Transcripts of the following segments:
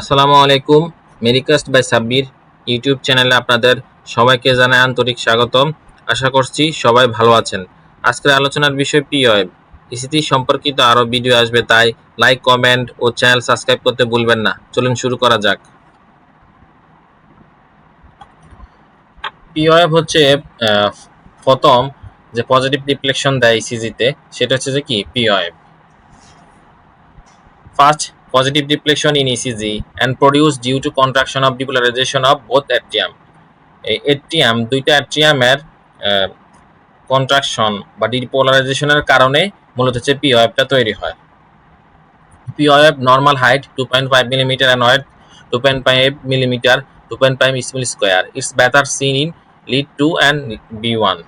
আসসালামু আলাইকুম মেরিকাস্ট by Sabbir YouTube চ্যানেলে আপনাদের সবাইকে জানাই আন্তরিক স্বাগতম। আশা করছি সবাই ভালো আছেন। আজকের আলোচনার বিষয় পিওয়েব ইসিটি সম্পর্কিত আরও ভিডিও আসবে তাই লাইক কমেন্ট ও চ্যানেল সাবস্ক্রাইব করতে ভুলবেন না। চলুন শুরু করা যাক। পিওয়েব হচ্ছে প্রথম যে পজিটিভ রিফ্লেকশন দেয় ইসিজিতে সেটা হচ্ছে যে কি? P wave First, positive deflection in ECG and produced due to contraction of depolarization of both atrium. এই এট্রিয়াম দুইটা অ্যাট্রিয়ামের কন্ট্রাকশন বা ডিপোলারাইজেশনের কারণে মূলত হচ্ছে পি ওয়েবটা তৈরি হয়। P wave normal height two point five millimeter and weight two point five millimeter two point five small square it's better seen in lead two and V one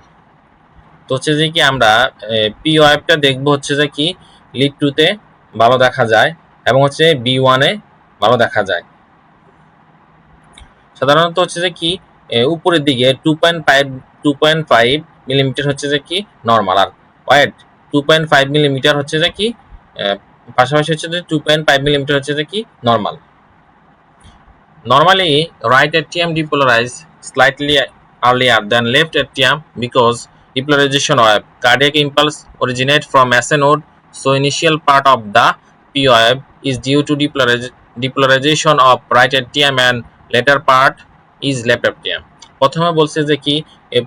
তো হচ্ছে যে কি আমরা পি ওয়েবটা দেখব হচ্ছে যে কি লিড টুতে ভালো দেখা যায়। এবং হচ্ছে বি ওয়ানে ভালো দেখা যায়। সাধারণত হচ্ছে যে কি উপরের দিকে two point five two point five millimeter হচ্ছে যে কি নর্মাল আর ওয়াইড টু ফাইভ মিলিমিটার হচ্ছে যে কি পাশাপাশি হচ্ছে যে টু পয়েন্ট ফাইভ মিলিমিটার হচ্ছে যে কি normal normally right atrium depolarize slightly earlier than left atrium because depolarization wave cardiac impulse originate from S N node so initial part of the POF is due to depolariz- depolarization of right atrium and later part is left atrium. প্রথমে বলছে যে কি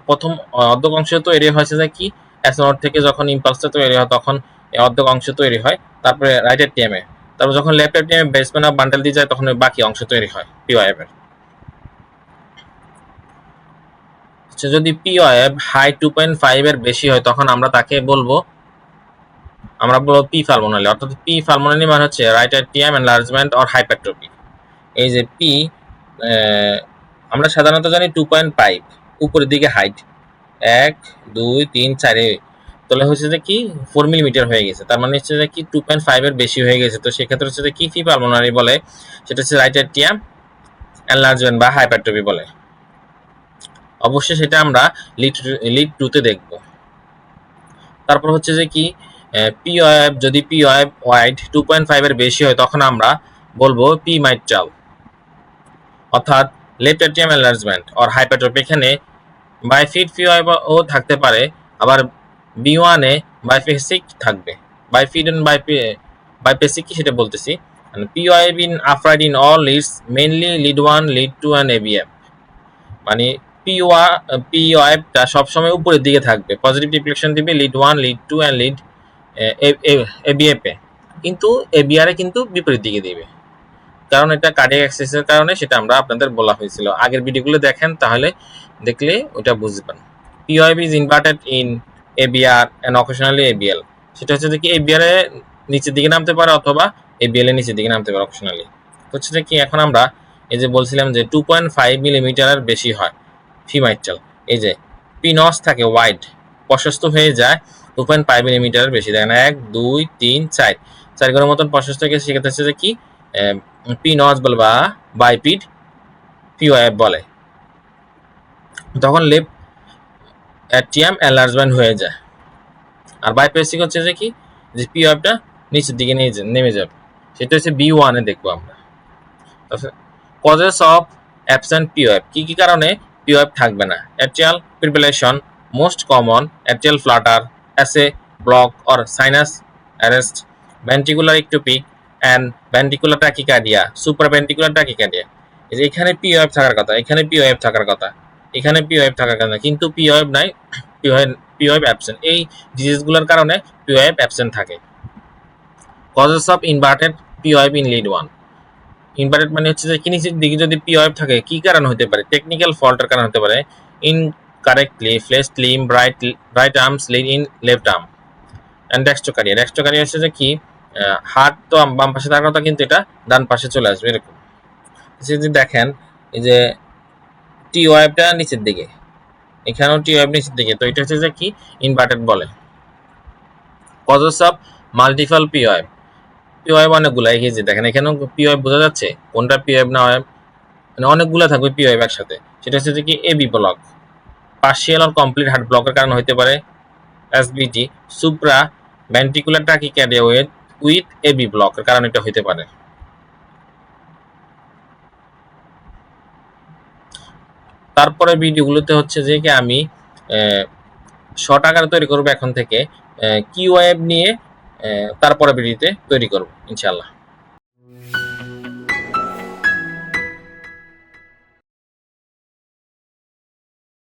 প্রথম অর্ধক অংশ তৈরি হয়েছে যে কি node থেকে যখন ইম্পালসটা তৈরি হয় তখন অর্ধক অংশ তৈরি হয়, তারপরে রাইট এটিএমে তারপর যখন লেফট এটিএমে অফ বান্ডেল দিয়ে যায়, তখন বাকি অংশ তৈরি হয় পিওএফ এর আচ্ছা যদি POF high two point five এর বেশি হয়, তখন আমরা তাকে বলব আমরা বলব পি ফালমোনালি অর্থাৎ পি ফালমোনালি মানে হচ্ছে right atrium enlargement or hypertrophy এই যে পি আমরা সাধারণত জানি টু পয়েন্ট ফাইভ উপরের দিকে হাইট এক, দুই, তিন, চারে তাহলে হচ্ছে যে কি? ফোর মিলিমিটার হয়ে গেছে। তার মানে হচ্ছে যে কি? টু পয়েন্ট ফাইভ এর বেশি হয়ে গেছে। তো সেক্ষেত্রে হচ্ছে যে কি ফি পালমোনারি বলে? সেটা হচ্ছে রাইট এটিএম এনলার্জমেন্ট বা হাইপারট্রপি বলে। অবশ্যই সেটা আমরা লিড লিড টুতে দেখব। তারপর হচ্ছে যে কি? পিওএফ যদি POF wide two point five এর বেশি হয়, তখন আমরা বলব পি মাইট্রাল অর্থাৎ left atrium enlargement or hypertrophy এখানে বাইফিট পিওএফ ও থাকতে পারে, আবার বি ওয়ানে বাইফেসিক থাকবে। বাইফিড এন্ড বাইপি বাইপেসিক কি সেটা বলতেছি? POF in upright in all leads mainly lead one lead two and aVF মানে পিওয়া পিওএফটা সবসময় উপরের দিকে থাকবে। পজিটিভ রিফ্লেকশন দিবে lead one lead two and lead aVF এ কিন্তু এবিআর এ কিন্তু বিপরীত দিকে দিবে। কারণ এটা কার্ডিয়াক অ্যাক্সেসের কারণে সেটা আমরা আপনাদের বলা হয়েছিল। আগের ভিডিওগুলো দেখেন, তাহলে দেখলে ওটা বুঝবেন POF is inverted in aVR and occasionally aVL সেটা হচ্ছে কি এবিআর এ নিচের দিকে নামতে পারে অথবা এবিএল এর নিচের দিকে নামতে পারে অকেশনালি হচ্ছে কি এখন আমরা এই যে বলছিলাম যে টু পয়েন্ট ফাইভ মিলিমিটারের বেশি হয়। ফিমাইচাল এই যে পিনস থাকে ওয়াইড প্রশস্ত হয়ে যায়। টু পয়েন্ট ফাইভ মিলিমিটারের বেশি, দেখেন, এক, দুই, তিন, চার। চার মতন প্রশস্ত গেছে সেক্ষেত্রে যে কি পিনস বলে বা বাইপিড পিওএফ বলে। তখন লেফট অ্যাট্রিয়াম এনলার্জমেন্ট হয়ে যায়। আর বাইপেসিক হচ্ছে যে কি, যে পিওএফটা নিচের দিকে নিয়ে নেমে যাবে। সেটা হচ্ছে বি ওয়ানে দেখব আমরা। কজেস অফ অ্যাবসেন্ট পিওএফ কি কি কারণে পিওএফ থাকবে না? Atrial fibrillation most common atrial flutter sinus arrest ventricular ectopic and ventricular tachycardia super ventricular tachycardia এই যে এখানে পিওএফ থাকার কথা, এখানে পি পিওএফ থাকার কথা, এখানে পি পিওএফ থাকার কথা, কিন্তু পি পিওএফ নাই P wave P wave absent এই ডিজিজগুলোর কারণে পি পিওএফ অ্যাবসেন্ট থাকে। Causes of inverted P POF in lead one inverted মানে হচ্ছে যে কি নিচের দিকে যদি পিওএফ থাকে, কি কারণ হতে পারে? টেকনিক্যাল ফল্টের কারণ হতে পারে। Incorrectly placed limb right right arm slid in left arm and dextrocardia dextrocardia হচ্ছে যে কি হাত তো বাম পাশে থাকার কথা কিন্তু এটা ডান পাশে চলে আসবে, এরকম। যদি দেখেন, এই যে টি ওয়েবটা নিচের দিকে। এখানেও টি ওয়েব নিচের দিকে। তো এটা হচ্ছে যে কি ইনভার্টেড বলে। Causes of multiple P wave P wave অনেকগুলো, এই যে দেখেন, এখানেও পি ওয়েব বোঝা যাচ্ছে। কোনটা পি ওয়েব না ওয়েব মানে অনেকগুলো থাকবে পি ওয়েব একসাথে। সেটা হচ্ছে যে কি AV block partial or complete heart ব্লকের কারণ হতে পারে SVT supra ventricular tachycardia with with AV ব্লকের কারণ এটা হতে পারে। তারপরে ভিডিওগুলোতে হচ্ছে যে কি আমি শর্ট আকারে তৈরি করব এখন থেকে কিউ নিয়ে তারপরে ভিডিওতে তৈরি করব ইনশাল্লাহ